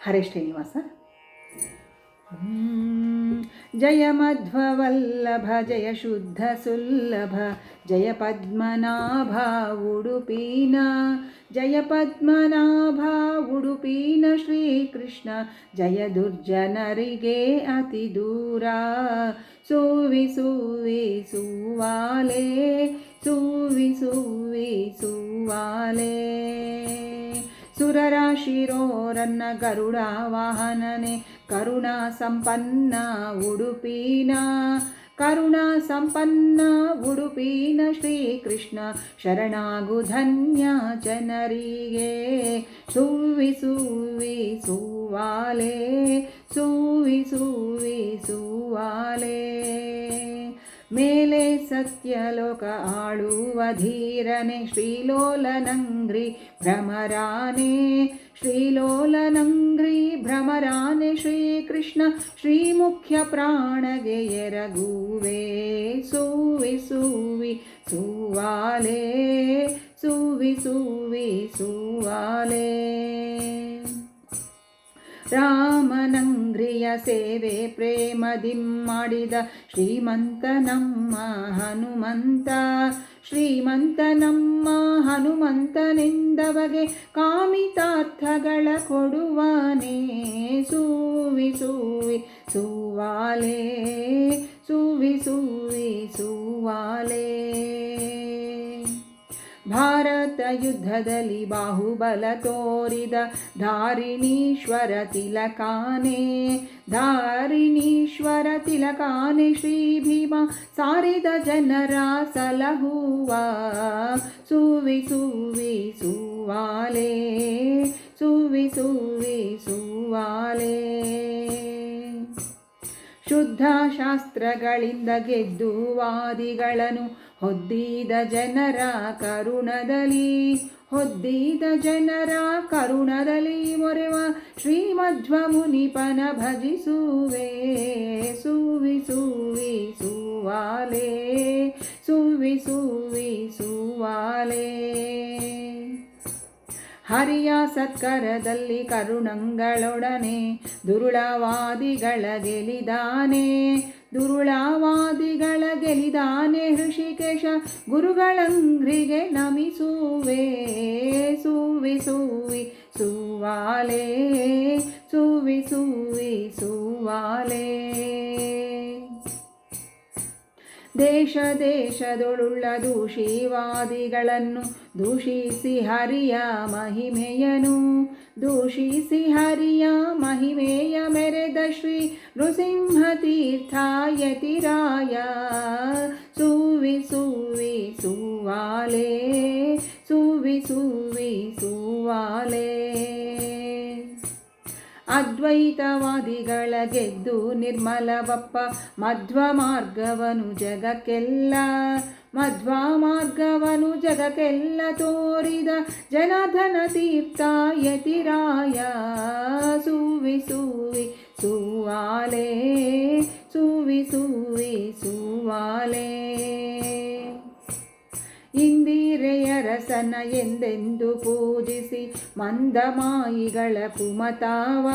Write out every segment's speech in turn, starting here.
ಹರೇ ಶ್ರೀನಿವಾಸ ಜಯ ಮಧ್ವವಲ್ಲಭ ಜಯ ಶುದ್ಧ ಸುಲ್ಲಭ ಜಯ ಪದ್ಮನಾಭ ಉಡುಪೀನ ಜಯ ಪದ್ಮನಾಭ ಉಡುಪೀನ ಶ್ರೀಕೃಷ್ಣ ಜಯ ದುರ್ಜನರಿಗೆ ಅತಿ ದೂರ ಸೂವಿ ಸೂವಿ ಸೂವಾಲೆ ಸೂವಿ ಸೂವಿ ಸೂವಾಲೆ ಸುರರಾಶಿರೋರನ್ನ ಗರುಡ ವಾಹನನೆ, ಕರುಣಾ ಸಂಪನ್ನ ಉಡುಪೀನ, ಕರುಣಾ ಸಂಪನ್ನ ಉಡುಪಿನ ಶ್ರೀಕೃಷ್ಣ, ಶರಣಾಗು ಧನ್ಯ ಜನರಿಗೆ. ಸುವಿ ಸುವಿ, ಸುವಾಲೆ, ಸುವಿ ಸುವಿ, ಸುವಾಲೆ. ಮೇಲೆ ಸತ್ಯಲೋಕ ಆಳುವ ಧೀರನೆ ಶ್ರೀಲೋಲನಂಗ್ರಿ ಭ್ರಮರಾನೆ ಶ್ರೀಲೋಲನಂಗ್ರಿ ಭ್ರಮರಾನೆ ಶ್ರೀಕೃಷ್ಣ ಶ್ರೀಮುಖ್ಯ ಪ್ರಾಣಗೆ ಎರಗುವೆ, ಸೂವಿ ಸೂವಿ ಸೂವಾಲೆ, ಸೂವಿ ಸೂವಿ ಸೂವಾಲೆ. ರಾಮನಂಗ್ರಿಯ ಸೇವೆ ಪ್ರೇಮದಿಂ ಮಾಡಿದ ಶ್ರೀಮಂತ ನಮ್ಮ ಹನುಮಂತ. ಶ್ರೀಮಂತ ನಮ್ಮ ಹನುಮಂತನೆಂದವಗೆ ಕಾಮಿತಾರ್ಥಗಳ ಕೊಡುವನೇ. ಸೂವಿ ಸೂವಿ, ಸೂವಾಲೆ, ಸೂವಿ ಸೂವಿ, ಸೂವಾಲೆ. ಭಾರತ ಯುದ್ಧದಲ್ಲಿ ಬಾಹುಬಲ ತೋರಿದ ಧಾರಿಣೀಶ್ವರ ತಿಲಕಾನೆ ಧಾರಿಣೀಶ್ವರ ತಿಲಕಾನೆ ಶ್ರೀ ಭೀಮ ಸಾರಿದ ಜನರ ಸಲಹುವ ಸುವಿ ಸುವಿ ಸುವಾಲೆ ಸುವಿ ಸುವಿ ಸುವಾಲೆ ಶುದ್ಧ ಶಾಸ್ತ್ರಗಳಿಂದ ಗೆದ್ದು ವಾದಿಗಳನ್ನು ಹೊದ್ದಿದ ಜನರ ಕರುಣದಲ್ಲಿ ಹೊದ್ದಿದ ಜನರ ಕರುಣದಲ್ಲಿ ಮೊರೆವ ಶ್ರೀಮಧ್ವ ಮುನಿಪನ ಭಜಿಸುವೆ. ಸತ್ಕರದಲ್ಲಿ ಕರುಣಂಗಳೊಡನೆ ದುರುಳವಾದಿಗಳ ಗೆಲಿದಾನೆ ದುರುಳವಾದಿಗಳ ಗೆಲಿದಾನೆ ಹೃಷಿಕೇಶ, ಗುರುಗಳಂಗ್ರಿಗೆ ನಮಿಸುವೆ. ಸುವಿ ಸುವಿ, ಸುವಾಲೆ, ಸುವಿ ಸುವಿ, ಸುವಾಲೆ. ದೇಶ ದೇಶದೊಳುಳ್ಳ ದೂಷಿವಾದಿಗಳನ್ನು ದೂಷಿಸಿ ಹರಿಯ ಮಹಿಮೆಯನು. ದೂಷಿಸಿ ಹರಿಯ ಮಹಿಮೆಯ ಮೆರೆದ ಶ್ರೀ ನೃಸಿಂಹತೀರ್ಥ ಯತಿರಾಯ ಸುವಿ ಸುವಿ, ಸುವಾಲೆ, ಸುವಿ ಸುವಿ. ಅದ್ವೈತವಾದಿಗಳ ಗೆದ್ದು ನಿರ್ಮಲವಪ್ಪ ಮಧ್ವ ಮಾರ್ಗವನು ಜಗಕ್ಕೆಲ್ಲ ಮಧ್ವ ಮಾರ್ಗವನು ಜಗಕ್ಕೆಲ್ಲ ತೋರಿದ ಜನಧನ ತೀರ್ಥ ಯತಿರಾಯ. ಸುವಿ ಸುವಿ, ಸುವಾಲೆ, ಸುವಿ ಸುವಿ ಸುವಾಲೆ ಇಂದಿರೆಯರಸನ ಎಂದೆಂದು ಪೂಜಿಸಿ, ಮಂದಮಾಯಿಗಳ ಕುಮತಾವ.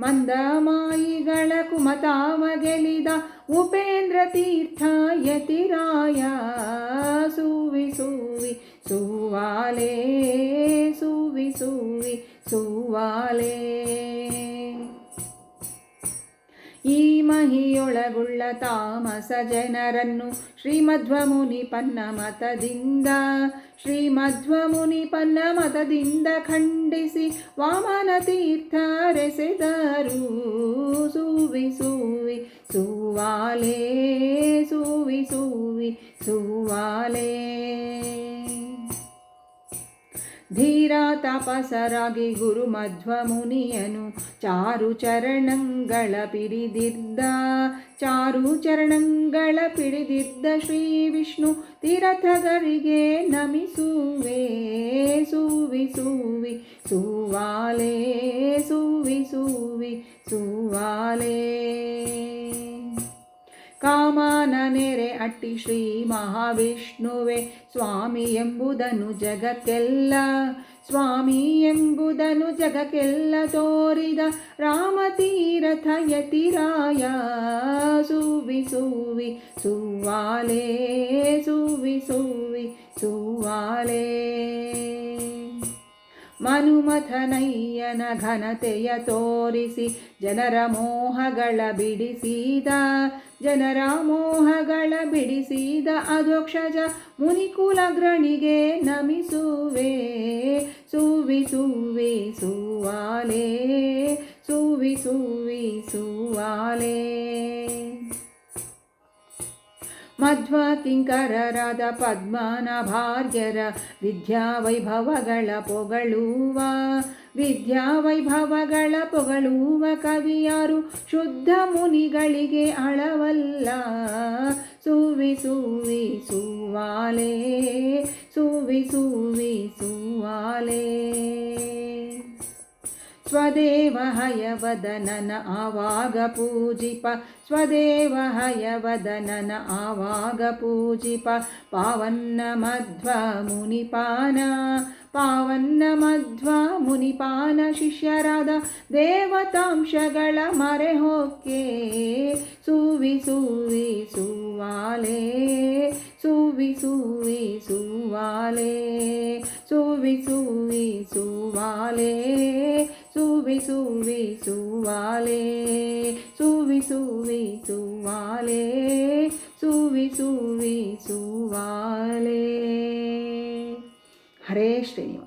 ಮಂದಮಾಯಿಗಳ ಕುಮತಾವ ಗೆಲಿದ ಉಪೇಂದ್ರ ತೀರ್ಥ ಯತಿರಾಯ. ಸುವಿ ಸುವಿ, ಸುವಾಲೆ, ಸುವಿ ಸುವಿ, ಸುವಾಲೆ. ಈ ಮಹಿಯೊಳಗುಳ್ಳ ತಾಮಸ ಜನರನ್ನು ಶ್ರೀಮಧ್ವ ಮುನಿ ಪನ್ನ ಮತದಿಂದ ಶ್ರೀಮಧ್ವ ಮುನಿ ಪನ್ನ ಮತದಿಂದ ಖಂಡಿಸಿ ವಾಮನ ತೀರ್ಥರೆಸೆದರು ಸೂವಿ ಸೂವಿ, ಸುವಾಲೇ, ಸೂವಿ ಸೂವಿ, ಸುವಾಲೆ. ಧೀರ ತಪಸರಾಗಿ ಗುರು ಮಧ್ವ ಮುನಿಯನು ಚಾರು ಚರಣಂಗಳ ಪಿಡಿದಿದ್ದ, ಚಾರು ಚರಣಂಗಳ ಪಿಡಿದಿದ್ದ ಶ್ರೀ ವಿಷ್ಣು ತೀರ್ಥಗರಿಗೆ ನಮಿಸುವೆ, ಸುವಿ ಸುವಿ, ಸುವಾಲೆ, ಸುವಿ ಸುವಿ, ಸುವಾಲೆ. ಕಾಮನ ನೆರೆ ಅಟ್ಟಿ ಶ್ರೀ ಮಹಾವಿಷ್ಣುವೆ. ಸ್ವಾಮಿ ಎಂಬುದನ್ನು ಜಗಕ್ಕೆಲ್ಲ, ಸ್ವಾಮಿ ಎಂಬುದನ್ನು ಜಗಕ್ಕೆಲ್ಲ ತೋರಿದ ರಾಮತೀರಥ ಯತಿರಾಯ. ಸುವಿ ಸುವಿ ಸುವಾಲೇ ಸುವಿ ಸುವಿ ಸುವಾಲೆ ಮನುಮಥನಯ್ಯನ ಘನತೆಯ ತೋರಿಸಿ ಜನರ ಮೋಹಗಳ ಬಿಡಿಸಿದ, ಜನರ ಮೋಹಗಳ ಬಿಡಿಸಿದ ಅಧೋಕ್ಷಜ ಮುನಿಕುಲಗ್ರಣಿಗೆ ನಮಿಸುವೆ. ಸುವಿ ಸುವಿ ಸುವಾಲೆ ಸುವಿ ಸುವಿ ಸುವಾಲೆ ಮಧ್ವ ಕಿಂಕರರಾದ ಪದ್ಮನ ಭಾರ್ಯರ ವಿದ್ಯಾವೈಭವಗಳ ಪೊಗಳುವ ವಿದ್ಯಾವೈಭವಗಳ ಪೊಗಳುವ ಕವಿಯಾರು ಶುದ್ಧ ಮುನಿಗಳಿಗೆ ಅಳವಲ್ಲ. ಸುವಿ ಸುವಿ, ಸುವಾಲೆ, ಸುವಿ ಸುವಿ, ಸುವಾಲೆ. ಸ್ವದೇವ ಹಯವದನನ ಆವಾಗ ಪೂಜಿಪ ಸ್ವದೇವ ಹಯವದನನ ಆವಾಗ ಪೂಜಿಪ ಪಾವನ್ನ ಮಧ್ವ ಮುನಿಪಾನ ಪಾವನ್ನ ಮಧ್ವ ಮುನಿಪಾನ ಶಿಷ್ಯರಾದ ದೇವತಾಂಶಗಳ ಮರೆ ಹೊಕ್ಕೆ ಸುವಿ ಸುವಿ ಸುವಾಲೆ ಸುವಿ ಸುವಿ ಸುವಾಲೆ ಸುವಿ ಸುವಿ ಸುವಾಲೆ ಸುವಿ ಸುವಿ ಸುವಾಲೆ ಸುವಿ ಸುವಿ ಸುವಾಲೆ ಸುವಿ ಸುವಿ ಸುವಾಲೆ ಹರೇ ಶ್ರೀನಿವಾಸ